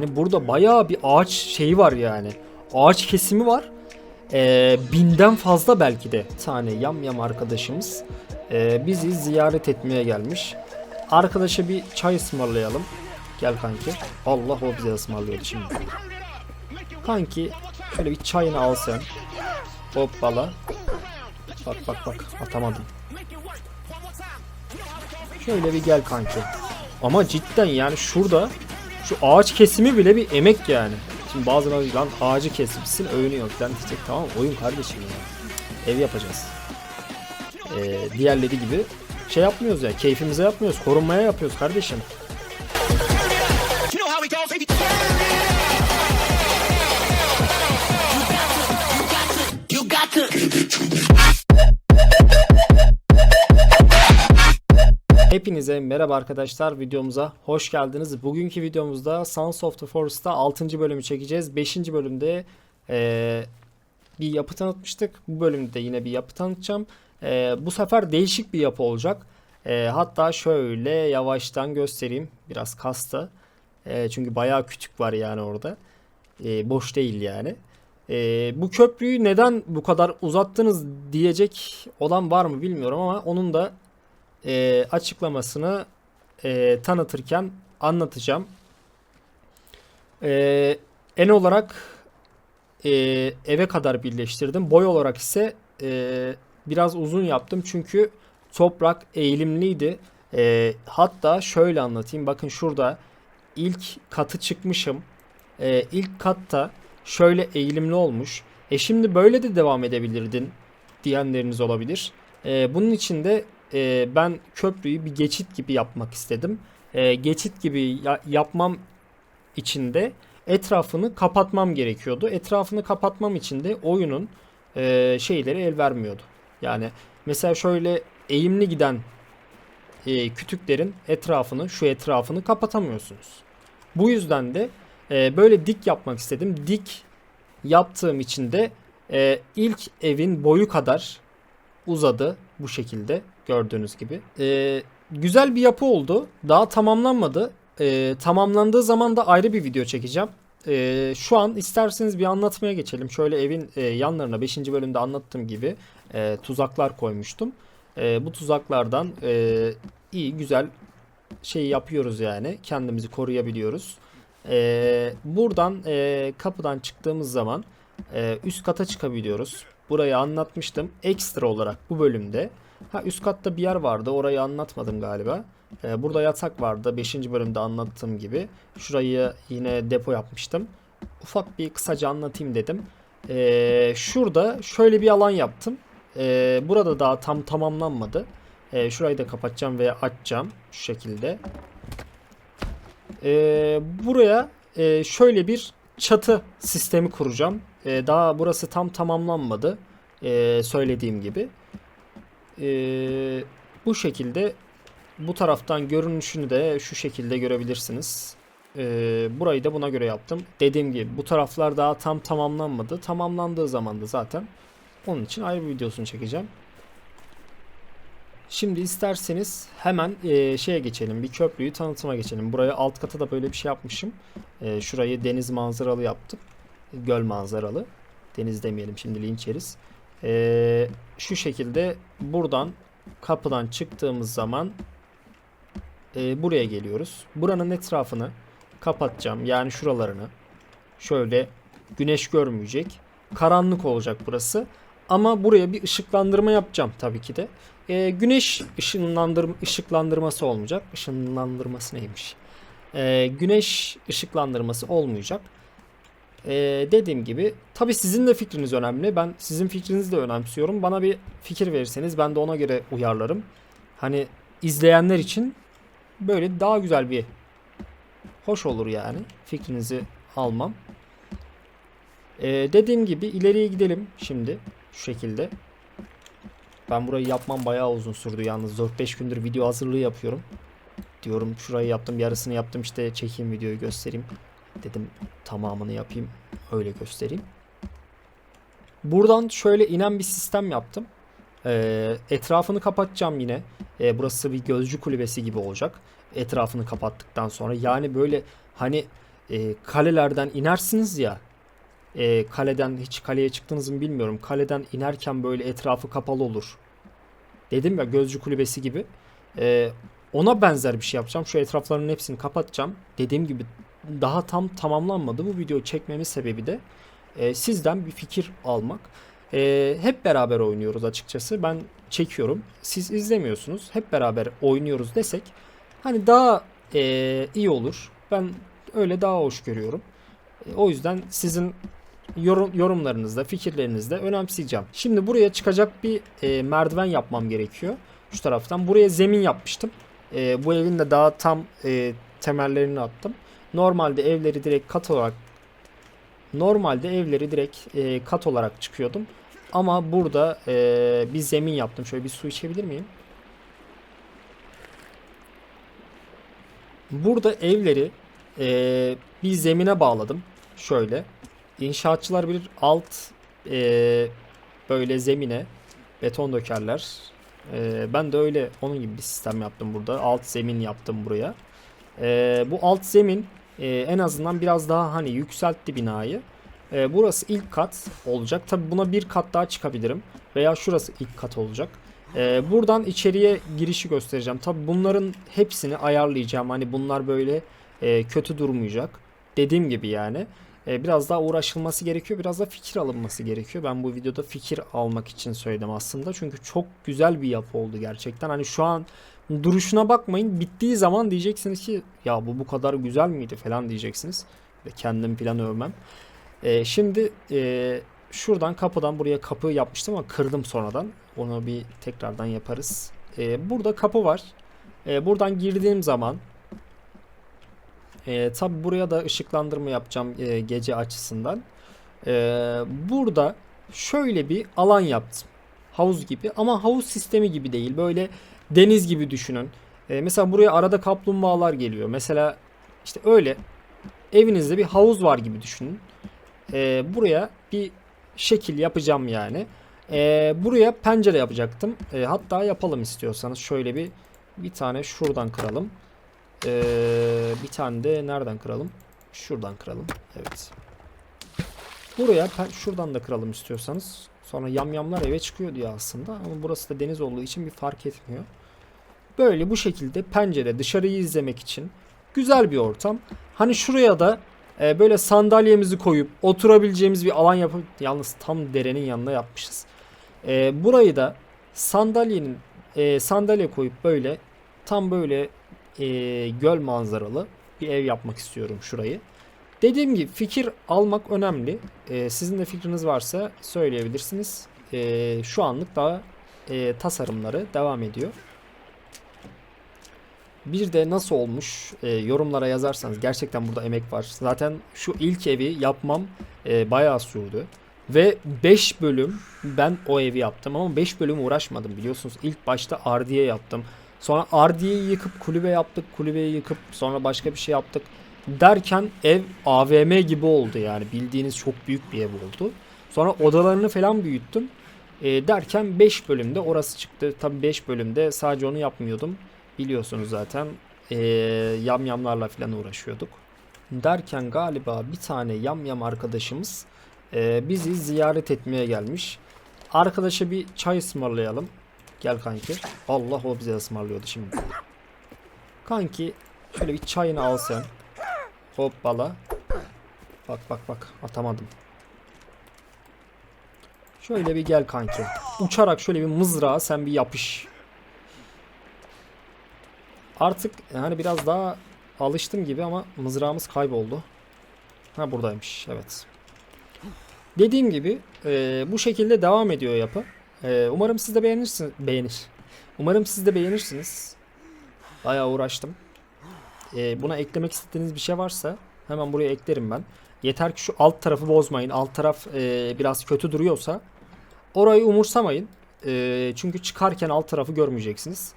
Hani burada bayağı bir ağaç şeyi var yani. Ağaç kesimi var. Ee, binden fazla belki de. Tane yam yam arkadaşımız ee, bizi ziyaret etmeye gelmiş. Arkadaşa bir çay ısmarlayalım. Gel kanki. Allah o bize ısmarlıyordu şimdi. Kanki şöyle bir çayını al sen. Hoppala. Bak bak bak atamadım. Şöyle bir gel kanki. Ama cidden yani şurada şu ağaç kesimi bile bir emek yani. Şimdi bazıları lan ağacı kesmişsin övünüyor falan diyecek tamam oyun kardeşim ya. Ev yapacağız. Ee, diğerleri gibi şey yapmıyoruz ya keyfimize yapmıyoruz korunmaya yapıyoruz kardeşim. Hepinize merhaba arkadaşlar videomuza hoş geldiniz. Bugünkü videomuzda Sons of the Forest'ta 6. bölümü çekeceğiz. 5. bölümde eee, bir yapı tanıtmıştık. Bu bölümde yine bir yapı tanıtacağım. Eee, bu sefer değişik bir yapı olacak. Eee, hatta şöyle yavaştan göstereyim. Biraz kasta. Eee, çünkü bayağı küçük var yani orada. Eee, boş değil yani. Eee, bu köprüyü neden bu kadar uzattınız diyecek olan var mı bilmiyorum ama onun da e, açıklamasını e, tanıtırken anlatacağım. E, en olarak e, eve kadar birleştirdim. Boy olarak ise e, biraz uzun yaptım çünkü toprak eğilimliydi. E, hatta şöyle anlatayım. Bakın şurada ilk katı çıkmışım. E, ilk katta şöyle eğilimli olmuş. E şimdi böyle de devam edebilirdin diyenleriniz olabilir. E, bunun için de e, ben köprüyü bir geçit gibi yapmak istedim. E, geçit gibi ya- yapmam için de etrafını kapatmam gerekiyordu. Etrafını kapatmam için de oyunun e, şeyleri el vermiyordu. Yani mesela şöyle eğimli giden e, kütüklerin etrafını, şu etrafını kapatamıyorsunuz. Bu yüzden de e, böyle dik yapmak istedim. Dik yaptığım için de e, ilk evin boyu kadar uzadı bu şekilde gördüğünüz gibi. Ee, güzel bir yapı oldu. Daha tamamlanmadı. Ee, tamamlandığı zaman da ayrı bir video çekeceğim. Ee, şu an isterseniz bir anlatmaya geçelim. Şöyle evin e, yanlarına 5. bölümde anlattığım gibi e, tuzaklar koymuştum. E, bu tuzaklardan e, iyi güzel şey yapıyoruz yani. Kendimizi koruyabiliyoruz. E, buradan e, kapıdan çıktığımız zaman e, üst kata çıkabiliyoruz. Burayı anlatmıştım. Ekstra olarak bu bölümde. Ha üst katta bir yer vardı. Orayı anlatmadım galiba. Ee, burada yatak vardı. 5. bölümde anlattığım gibi. Şurayı yine depo yapmıştım. Ufak bir kısaca anlatayım dedim. Ee, şurada şöyle bir alan yaptım. Ee, burada daha tam tamamlanmadı. Ee, şurayı da kapatacağım ve açacağım. Şu şekilde. Ee, buraya e, şöyle bir çatı sistemi kuracağım. Ee, daha burası tam tamamlanmadı. Ee, söylediğim gibi. Ee, bu şekilde bu taraftan görünüşünü de şu şekilde görebilirsiniz. Ee, burayı da buna göre yaptım. Dediğim gibi bu taraflar daha tam tamamlanmadı. Tamamlandığı zaman da zaten onun için ayrı bir videosunu çekeceğim. Şimdi isterseniz hemen e, şeye geçelim. Bir köprüyü tanıtıma geçelim. Buraya alt kata da böyle bir şey yapmışım. E, şurayı deniz manzaralı yaptım. Göl manzaralı. Deniz demeyelim şimdi linç yeriz. E, şu şekilde buradan kapıdan çıktığımız zaman e, buraya geliyoruz. Buranın etrafını kapatacağım. Yani şuralarını. Şöyle güneş görmeyecek. Karanlık olacak burası. Ama buraya bir ışıklandırma yapacağım tabii ki de. E, güneş ışınlandır ışıklandırması olmayacak. Işınlandırması neymiş? E, güneş ışıklandırması olmayacak. E, dediğim gibi tabii sizin de fikriniz önemli. Ben sizin fikrinizi de önemsiyorum. Bana bir fikir verirseniz ben de ona göre uyarlarım. Hani izleyenler için böyle daha güzel bir hoş olur yani fikrinizi almam. E, dediğim gibi ileriye gidelim şimdi şu şekilde. Ben burayı yapmam bayağı uzun sürdü yalnız 4-5 gündür video hazırlığı yapıyorum. Diyorum şurayı yaptım yarısını yaptım işte çekeyim videoyu göstereyim. Dedim tamamını yapayım öyle göstereyim. Buradan şöyle inen bir sistem yaptım. Ee, etrafını kapatacağım yine. Ee, burası bir gözcü kulübesi gibi olacak. Etrafını kapattıktan sonra yani böyle hani e, kalelerden inersiniz ya. E, kaleden hiç kaleye çıktınız mı bilmiyorum. Kaleden inerken böyle etrafı kapalı olur. Dedim ya gözcü kulübesi gibi. E, ona benzer bir şey yapacağım. Şu etraflarının hepsini kapatacağım. Dediğim gibi daha tam tamamlanmadı. Bu videoyu çekmemin sebebi de e, sizden bir fikir almak. E, hep beraber oynuyoruz açıkçası. Ben çekiyorum. Siz izlemiyorsunuz. Hep beraber oynuyoruz desek hani daha e, iyi olur. Ben öyle daha hoş görüyorum. E, o yüzden sizin yorum, yorumlarınızda, fikirlerinizde önemseyeceğim. Şimdi buraya çıkacak bir e, merdiven yapmam gerekiyor. Şu taraftan. Buraya zemin yapmıştım. E, bu evin de daha tam e, temellerini attım. Normalde evleri direkt kat olarak normalde evleri direkt e, kat olarak çıkıyordum. Ama burada e, bir zemin yaptım. Şöyle bir su içebilir miyim? Burada evleri e, bir zemine bağladım. Şöyle. İnşaatçılar bilir alt e, böyle zemine beton dökerler. E, ben de öyle onun gibi bir sistem yaptım burada. Alt zemin yaptım buraya. E, bu alt zemin e, en azından biraz daha hani yükseltti binayı. E, burası ilk kat olacak. Tabi buna bir kat daha çıkabilirim. Veya şurası ilk kat olacak. E, buradan içeriye girişi göstereceğim. Tabi bunların hepsini ayarlayacağım. Hani bunlar böyle e, kötü durmayacak. Dediğim gibi yani. E, biraz daha uğraşılması gerekiyor. Biraz da fikir alınması gerekiyor. Ben bu videoda fikir almak için söyledim aslında. Çünkü çok güzel bir yapı oldu gerçekten. Hani şu an duruşuna bakmayın. Bittiği zaman diyeceksiniz ki ya bu bu kadar güzel miydi falan diyeceksiniz. Ve kendim plan övmem. E, şimdi e, şuradan kapıdan buraya kapı yapmıştım ama kırdım sonradan. Onu bir tekrardan yaparız. E, burada kapı var. E, buradan girdiğim zaman e, tabi buraya da ışıklandırma yapacağım e, gece açısından. E, burada şöyle bir alan yaptım. Havuz gibi ama havuz sistemi gibi değil. Böyle deniz gibi düşünün. E, mesela buraya arada kaplumbağalar geliyor. Mesela işte öyle evinizde bir havuz var gibi düşünün. E, buraya bir şekil yapacağım yani. E, buraya pencere yapacaktım. E, hatta yapalım istiyorsanız şöyle bir bir tane şuradan kıralım. Ee, bir tane de nereden kıralım? Şuradan kıralım. Evet. Buraya şuradan da kıralım istiyorsanız. Sonra yamyamlar eve çıkıyor diye aslında. Ama burası da deniz olduğu için bir fark etmiyor. Böyle bu şekilde pencere dışarıyı izlemek için güzel bir ortam. Hani şuraya da e, böyle sandalyemizi koyup oturabileceğimiz bir alan yapıp yalnız tam derenin yanına yapmışız. E, burayı da sandalyenin e, sandalye koyup böyle tam böyle e, göl manzaralı bir ev yapmak istiyorum şurayı. Dediğim gibi fikir almak önemli. E, sizin de fikriniz varsa söyleyebilirsiniz. E, şu anlık daha e, tasarımları devam ediyor. Bir de nasıl olmuş e, yorumlara yazarsanız gerçekten burada emek var. Zaten şu ilk evi yapmam e, bayağı sürdü. Ve 5 bölüm ben o evi yaptım ama 5 bölüm uğraşmadım biliyorsunuz. İlk başta Ardiye yaptım. Sonra Ardiye'yi yıkıp kulübe yaptık. Kulübeyi yıkıp sonra başka bir şey yaptık. Derken ev AVM gibi oldu yani. Bildiğiniz çok büyük bir ev oldu. Sonra odalarını falan büyüttüm. E, derken 5 bölümde orası çıktı. Tabi 5 bölümde sadece onu yapmıyordum. Biliyorsunuz zaten e, yamyamlarla falan uğraşıyorduk. Derken galiba bir tane yamyam arkadaşımız e, bizi ziyaret etmeye gelmiş. Arkadaşa bir çay ısmarlayalım. Gel kanki. Allah o bize ısmarlıyordu şimdi. Kanki şöyle bir çayını al sen. Hoppala. Bak bak bak atamadım. Şöyle bir gel kanki. Uçarak şöyle bir mızrağa sen bir yapış. Artık yani biraz daha alıştım gibi ama mızrağımız kayboldu. Ha buradaymış evet. Dediğim gibi e, bu şekilde devam ediyor yapı. E, umarım siz de beğenirsiniz. Beğenir. Umarım siz de beğenirsiniz. Bayağı uğraştım. E, buna eklemek istediğiniz bir şey varsa hemen buraya eklerim ben. Yeter ki şu alt tarafı bozmayın. Alt taraf e, biraz kötü duruyorsa orayı umursamayın. E, çünkü çıkarken alt tarafı görmeyeceksiniz.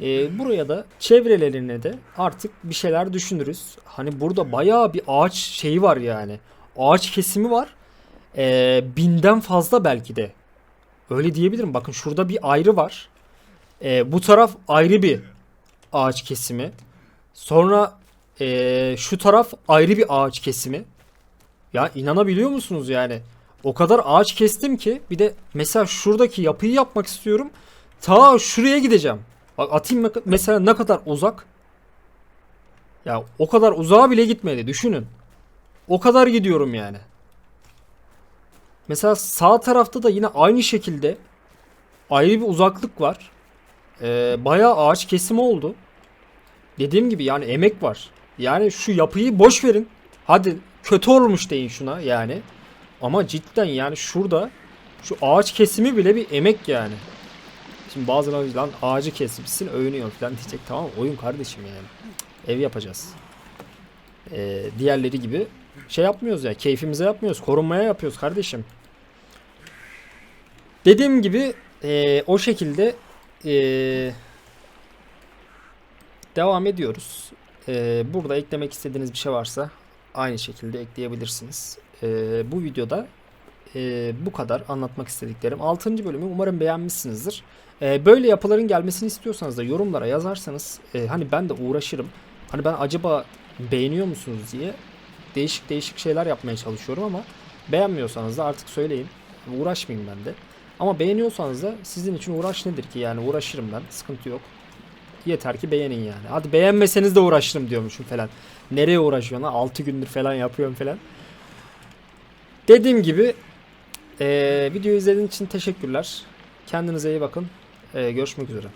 E, buraya da çevrelerine de artık bir şeyler düşünürüz. Hani burada bayağı bir ağaç şeyi var yani. Ağaç kesimi var. E, binden fazla belki de. Öyle diyebilirim. Bakın şurada bir ayrı var. E, bu taraf ayrı bir ağaç kesimi. Sonra Ee, şu taraf ayrı bir ağaç kesimi. Ya inanabiliyor musunuz yani? O kadar ağaç kestim ki bir de mesela şuradaki yapıyı yapmak istiyorum. Ta şuraya gideceğim. Bak atayım me- mesela ne kadar uzak. Ya o kadar uzağa bile gitmedi düşünün. O kadar gidiyorum yani. Mesela sağ tarafta da yine aynı şekilde ayrı bir uzaklık var. Ee, bayağı ağaç kesimi oldu. Dediğim gibi yani emek var. Yani şu yapıyı boş verin. Hadi kötü olmuş deyin şuna yani. Ama cidden yani şurada şu ağaç kesimi bile bir emek yani. Şimdi bazıları lan ağacı kesmişsin övünüyor falan diyecek tamam oyun kardeşim yani. Ev yapacağız. Ee, diğerleri gibi şey yapmıyoruz ya keyfimize yapmıyoruz korunmaya yapıyoruz kardeşim. Dediğim gibi ee, o şekilde ee, devam ediyoruz. Ee, burada eklemek istediğiniz bir şey varsa aynı şekilde ekleyebilirsiniz. Ee, bu videoda ee, bu kadar anlatmak istediklerim. 6. bölümü umarım beğenmişsinizdir. Ee, böyle yapıların gelmesini istiyorsanız da yorumlara yazarsanız e, hani ben de uğraşırım. Hani ben acaba beğeniyor musunuz diye değişik değişik şeyler yapmaya çalışıyorum ama beğenmiyorsanız da artık söyleyin. Uğraşmayayım ben de. Ama beğeniyorsanız da sizin için uğraş nedir ki yani uğraşırım ben sıkıntı yok. Yeter ki beğenin yani. Hadi beğenmeseniz de uğraşırım diyormuşum falan. Nereye uğraşıyorsun lan? 6 gündür falan yapıyorum falan. Dediğim gibi eee videoyu izlediğiniz için teşekkürler. Kendinize iyi bakın. Eee, görüşmek üzere.